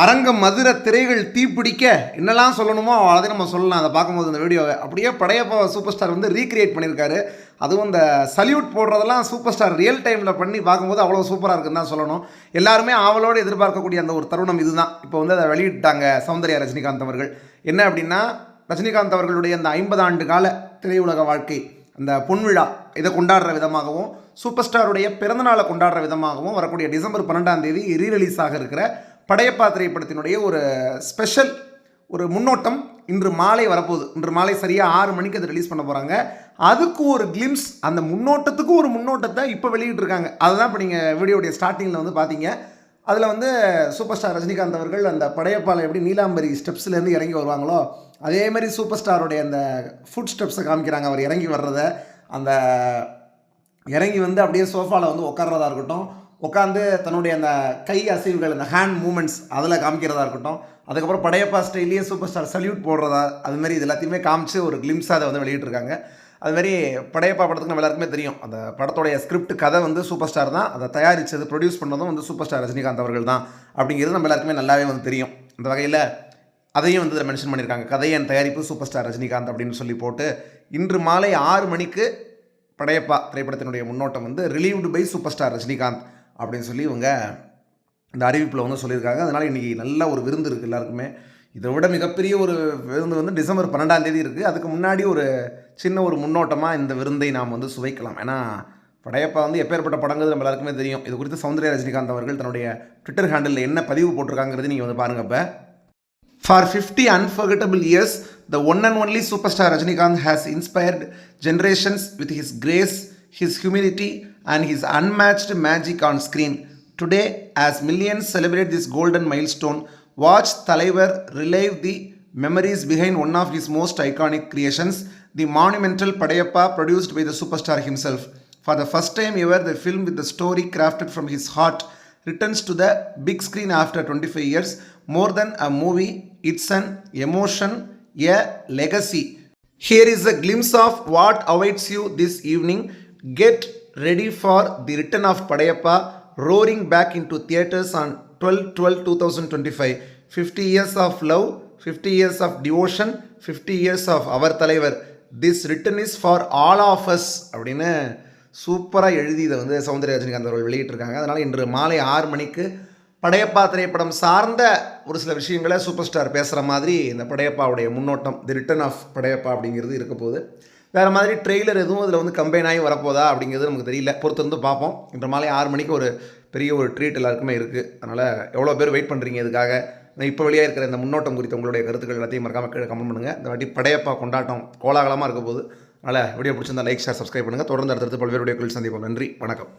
அரங்க மதுர திரைகள் தீப்பிடிக்க என்னெல்லாம் சொல்லணுமோ அவ்வளோதையும் நம்ம சொல்லலாம். அதை பார்க்கும்போது இந்த வீடியோவை. அப்படியே படையப்பா சூப்பர் ஸ்டார் வந்து ரீக்ரியேட் பண்ணியிருக்காரு. அதுவும் இந்த சல்யூட் போடுறதெல்லாம் சூப்பர் ஸ்டார் ரியல் டைமில் பண்ணி பார்க்கும்போது அவ்வளோ சூப்பராக இருக்குன்னு தான் சொல்லணும். எல்லாருமே ஆவலோடு எதிர்பார்க்கக்கூடிய அந்த ஒரு தருணம் இதுதான். இப்போ வந்து அதை வெளியிட்டாங்க சௌந்தர்யா ரஜினிகாந்த் அவர்கள். என்ன அப்படின்னா ரஜினிகாந்த் அவர்களுடைய அந்த ஐம்பது ஆண்டு கால திரையுலக வாழ்க்கை அந்த பொன்விழா இதை கொண்டாடுற விதமாகவும் சூப்பர் ஸ்டாருடைய பிறந்தநாளை கொண்டாடுற விதமாகவும் வரக்கூடிய டிசம்பர் பன்னெண்டாம் தேதி ரீரிலீஸ் ஆக இருக்கிற படையப்பா திரைப்படத்தினுடைய ஒரு ஸ்பெஷல் ஒரு முன்னோட்டம் இன்று மாலை வரப்போகுது. இன்று மாலை சரியாக ஆறு மணிக்கு அதை ரிலீஸ் பண்ண போகிறாங்க அதுக்கு ஒரு கிளிம்ஸ் அந்த முன்னோட்டத்துக்கு ஒரு முன்னோட்டத்தை இப்போ வெளியிட்ருக்காங்க அதுதான் இப்போ நீங்கள் வீடியோடைய ஸ்டார்டிங்கில் வந்து பார்த்தீங்க அதில் வந்து சூப்பர் ஸ்டார் ரஜினிகாந்த் அவர்கள் அந்த படையப்பால் எப்படி நீலாம்பரி ஸ்டெப்ஸ்லேருந்து இறங்கி வருவாங்களோ அதே மாதிரி சூப்பர் ஸ்டாருடைய அந்த ஃபுட் ஸ்டெப்ஸை காமிக்கிறாங்க. அவர் இறங்கி வர்றதை அந்த இறங்கி வந்து அப்படியே சோஃபாவில் வந்து உட்கார்றதா இருக்கட்டும் உட்காந்து தன்னுடைய அந்த கை அசைவுகள் அந்த ஹேண்ட் மூமெண்ட்ஸ் அதில் காமிக்கிறதா இருக்கட்டும். அதுக்கப்புறம் படையப்பா ஸ்டைல்லையே சூப்பர் ஸ்டார் சல்யூட் போடுறதா அதுமாரி இது எல்லாத்தையுமே காமிச்சு ஒரு கிளிம்ஸாக அதை வந்து வெளியிட்டிருக்காங்க. அதுமாரி படையப்பா படத்துக்கு நம்ம எல்லாருக்குமே தெரியும். அந்த படத்தோடைய ஸ்கிரிப்ட் கதை வந்து சூப்பர் ஸ்டார் தான். அதை தயாரித்தது ப்ரொடியூஸ் பண்ணதும் வந்து சூப்பர் ஸ்டார் ரஜினிகாந்த் அவர்கள் தான் அப்படிங்கிறது நம்ம எல்லாருக்குமே நல்லாவே வந்து தெரியும். அந்த வகையில் அதையும் வந்து இதில் மென்ஷன் பண்ணியிருக்காங்க. கதையின் தயாரிப்பு சூப்பர் ஸ்டார் ரஜினிகாந்த் அப்படின்னு சொல்லி போட்டு இன்று மாலை ஆறு மணிக்கு படையப்பா திரைப்படத்தினுடைய முன்னோட்டம் வந்து relived by super star Rajinikanth. அப்படின்னு சொல்லி இவங்க இந்த அறிவிப்பில் வந்து சொல்லியிருக்காங்க. அதனால் இன்றைக்கி நல்ல ஒரு விருந்து இருக்குது எல்லாருக்குமே. இதை விட மிகப்பெரிய ஒரு விருந்து வந்து டிசம்பர் பன்னெண்டாம் தேதி இருக்குது அதுக்கு முன்னாடி ஒரு சின்ன ஒரு முன்னோட்டமாக இந்த விருந்தை நாம் வந்து சுவைக்கலாம். ஏன்னா படையப்பா வந்து எப்பேற்பட்ட படங்கிறது நம்ம எல்லாருக்குமே தெரியும். இது குறித்து சௌந்தர்யா ரஜினிகாந்த் அவர்கள் தன்னுடைய ட்விட்டர் ஹேண்டில் என்ன பதிவு போட்டிருக்காங்கிறது நீங்கள் வந்து பாருங்கள் இப்போ for fifty unforgettable years the one and only super star Rajinikanth has inspired generations with his grace his humanity and his unmatched magic on screen. Today, as millions celebrate this golden milestone, watch Talaivar relive the memories behind one of his most iconic creations, the monumental Padayappa produced by the superstar himself. For the first time ever, the film with the story crafted from his heart returns to the big screen after 25 years. More than a movie, it's an emotion, a legacy. Here is a glimpse of what awaits you this evening. Get ready for the return of Padayappa roaring back in to theatres on twelve twelve two thousand twenty five fifty years of love fifty years of devotion fifty years of our Thalaivar. This return is for all of us அப்படின்னு சூப்பராக எழுதி இதை வந்து சௌந்தர்ய ரஜினிகாந்த் அவர்கள் வெளியிட்டிருக்காங்க. அதனால் இன்று மாலை ஆறு மணிக்கு படையப்பா திரைப்படம் சார்ந்த ஒரு சில விஷயங்களை சூப்பர் ஸ்டார் பேசுகிற மாதிரி இந்த படையப்பாவுடைய முன்னோட்டம் தி ரிட்டன் ஆஃப் படையப்பா அப்படிங்கிறது இருக்க போகுது. வேறு மாதிரி ட்ரெய்லர் எதுவும் இதில் வந்து கம்பைன் ஆகி வரப்போதா அப்படிங்கிறது நமக்கு தெரியல. பொறுத்திருந்து பார்ப்போம். இன்று மாலை ஆறு மணிக்கு ஒரு பெரிய ஒரு ட்ரீட் எல்லாருக்குமே இருக்குது அதனால் எவ்வளோ பேர் வெயிட் பண்ணுறீங்க இதுக்காக? இப்போ வெளியாக இருக்கிற இந்த முன்னோட்டம் குறித்த உங்களுடைய கருத்துக்கள் எல்லாத்தையும் மறக்காம கீழே கமெண்ட் பண்ணுங்கள் இந்த வாட்டி படையப்பா கொண்டாட்டம் கோலாகலமாக இருக்க போது அதனால் வீடியோ பிடிச்சிருந்தா லைக் ஷேர் சப்ஸ்கிரைப் பண்ணுங்கள் தொடர்ந்து அடுத்தடுத்து பல்வேறு வீடியோக்கள் சந்திப்போம். நன்றி. வணக்கம்.